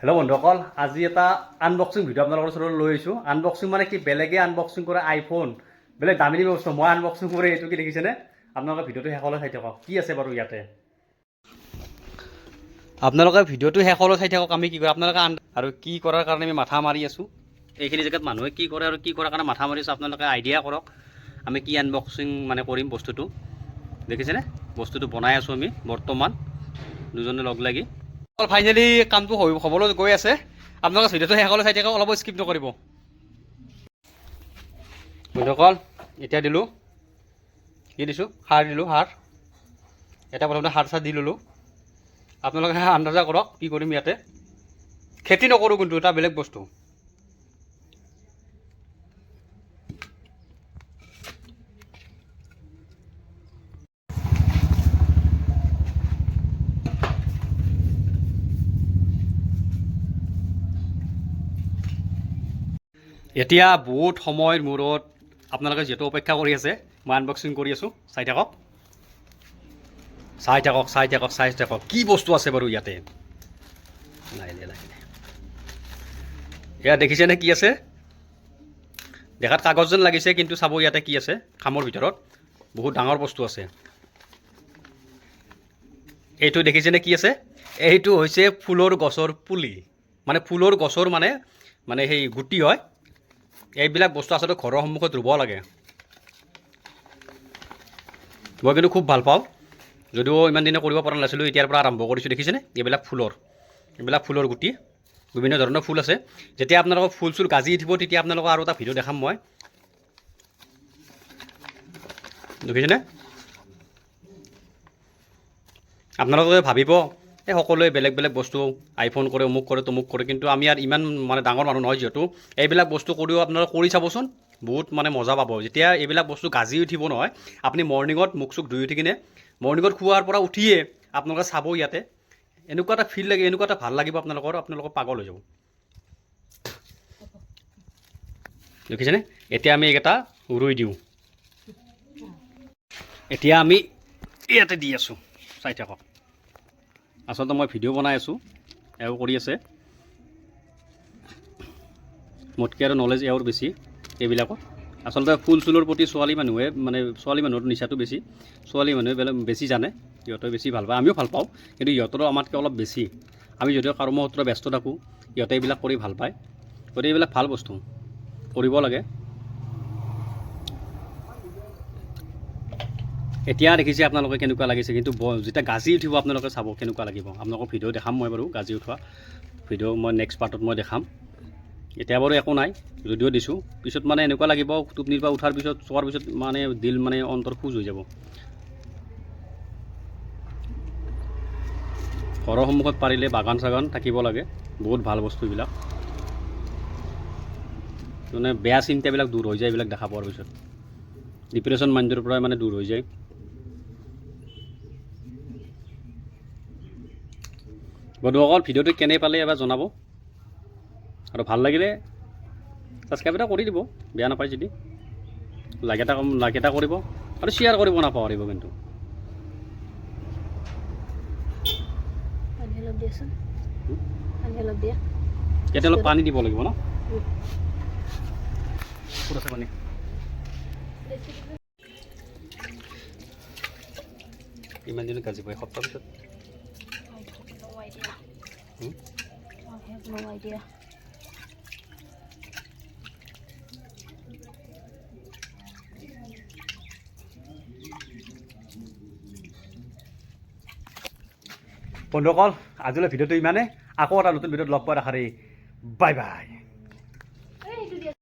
Hello' বন্ধুসকল আজি এটা আনবক্সিং ভিডিঅ' আপোনালোকৰ ওচৰত লৈ আহিছোঁ। আনবক্সিং মানে কি? বেলেগে আনবক্সিং কৰে আইফোন বেলেগ দামী দামী বস্তু, মই আনবক্সিং কৰি এইটো কি দেখিছেনে? আপোনালোকে ভিডিঅ'টো শেষলৈ চাই থাকক। কি আছে বাৰু ইয়াতে? আপোনালোকে ভিডিঅ'টো শেষলৈ চাই থাকক, আমি কি কৰোঁ আপোনালোকে আন আৰু কি কৰাৰ কাৰণে আমি মাথা মাৰি আছোঁ? এইখিনি জেগাত মানুহে কি কৰে আৰু কি কৰাৰ কাৰণে মাথা মাৰি আছোঁ, আপোনালোকে আইডিয়া কৰক। আমি কি আনবক্সিং মানে কৰিম বস্তুটো? দেখিছেনে? বস্তুটো বনাই আছোঁ আমি, বৰ্তমান। দুজনে লগ লাগি। ফাইনেলি কামটো হ'বলৈ গৈ আছে। আপোনালোকে ভিডিঅ'টো শেষলৈ চাই থাকক অলপ স্কিপ নকৰিব। বন্ধুসকল এতিয়া দিলোঁ। কি দিছোঁ? সাৰ দিলোঁ সাৰ। এটা প্ৰথমতে সাৰ চাৰ দি ল'লোঁ। আপোনালোকে আন্দাজা কৰক কি কৰিম ইয়াতে। খেতি নকৰোঁ কিন্তু এটা বেলেগ বস্তু। এতিয়া বহুত সময়ৰ মূৰত আপোনালোকে যিহেতু অপেক্ষা কৰি আছে, মই আনবক্সিং কৰি আছোঁ। চাই থাকক। চাই থাকক চাই থাকক চাই থাকক। কি বস্তু আছে বাৰু ইয়াতে? লাহিলে লাহিলে এয়া দেখিছেনে কি আছে? দেখাত কাগজ যেন লাগিছে, কিন্তু চাব ইয়াতে কি আছে, খামৰ ভিতৰত। বহুত ডাঙৰ বস্তু আছে। এইটো দেখিছেনে কি আছে? এইটো হৈছে ফুলৰ গছৰ পুলি। মানে ফুলৰ গছৰ মানে মানে সেই গুটি হয়। এইবিলাক বস্তু আচলতে ঘৰৰ সন্মুখত ৰুব লাগে। মই কিন্তু খুব ভালো পাওঁ। যদিও ইমান দিনে কৰিব পৰা নাছিলোঁ, এতিয়াৰ পৰা আৰম্ভ কৰিছোঁ, দেখিছেনে? এইবিলাক ফুলৰ এইবিলাক ফুলৰ গুটি, বিভিন্ন ধৰণৰ ফুল আছে। যেতিয়া আপোনালোকক ফুল চুল গাজি উঠিব, তেতিয়া আপোনালোকক আৰু এটা ভিডিঅ' দেখাম মই। দেখিছেনে? আপোনালোকে ভাবিব এই সকলোৱে বেলেগ বেলেগ বস্তু আইফোন কৰে, অমুক কৰে, তমুক কৰে, কিন্তু আমি আৰু ইমান মানে ডাঙৰ মানুহ নহয় যিহেতু। এইবিলাক বস্তু কৰিও আপোনালোকে কৰি চাবচোন। বহুত মানে মজা পাব। যেতিয়া এইবিলাক বস্তু গাজি উঠিব নহয়, আপুনি মৰ্ণিঙত মুখ চুখ ধুই উঠি কিনে মৰ্ণিঙত খোৱাৰ পৰা উঠিয়ে আপোনালোকে চাব ইয়াতে। এনেকুৱা এটা ফিল লাগে, এনেকুৱা এটা ভালো লাগিব আপোনালোকৰ আপোনালোকৰ পাগল হৈ যাব। দেখিছেনে? এতিয়া আমি এইকেইটা ৰুই দিওঁ। এতিয়া আমি ইয়াতে দি আছোঁ। চাই থাকক। আচলতে মই ভিডিঅ' বনাই আছোঁ, এওঁ কৰি আছে। মোতকৈ আৰু নলেজ এওঁৰ বেছি এইবিলাকত। আচলতে ফুল চুলৰ প্ৰতি ছোৱালী মানুহে মানে ছোৱালী মানুহৰ নিচাটো বেছি। ছোৱালী মানুহে বেলেগ বেছি জানে, সিহঁতে বেছি ভালো পায়। আমিও ভালো পাওঁ, কিন্তু সিহঁতৰো আমাতকৈ অলপ বেছি। আমি যদিও কৰ্মসূত্ৰে ব্যস্ত থাকোঁ, সিহঁতে এইবিলাক কৰি ভালো পায়। গতিকে এইবিলাক ভালো বস্তু, কৰিব লাগে। এতিয়া দেখিছে আপোনালোকে কেনেকুৱা লাগিছে, কিন্তু যেতিয়া গাজি উঠিব, আপোনালোকে চাব কেনেকুৱা লাগিব। আপোনালোকক ভিডিঅ' দেখাম মই বাৰু, গাজি উঠোৱা ভিডিঅ' মই নেক্সট পাৰ্টত মই দেখাম। এতিয়া বাৰু একো নাই, যদিও দিছোঁ। পিছত মানে এনেকুৱা লাগিব, টোপনিৰ পৰা উঠাৰ পিছত, চোৱাৰ পিছত মানে দিল মানে অন্তৰ খোজ হৈ যাব। ঘৰৰ সন্মুখত পাৰিলে বাগান চাগান থাকিব লাগে, বহুত ভালো বস্তু এইবিলাক। মানে বেয়া চিন্তাবিলাক দূৰ হৈ যায় এইবিলাক দেখা পোৱাৰ পিছত। ডিপ্ৰেশ্যন মাইণ্ডৰ পৰাই মানে দূৰ হৈ যায়। বন্ধুসকল ভিডিঅ'টো কেনে পালে এবাৰ জনাব। আৰু ভালো লাগিলে ছাবস্ক্ৰাইব এটা কৰি দিব বেয়া নাপায় যদি। লাইক এটা লাইক এটা কৰিব আৰু শ্বেয়াৰ কৰিব নাপাহৰিব কিন্তু। পানী অলপ পানী এতিয়া অলপ পানী দিব লাগিব ন? ক'ত আছে পানী? কিমান দিনত গাজিব এসপ্তাহ পিছত। No idea. Hmm? I have no idea. বন্ধুসকল, আজিলৈ ভিডিঅ'টো ইমানে আকৌ এটা নতুন ভিডিঅ'ত লগ পোৱা আশাৰে বাই বাই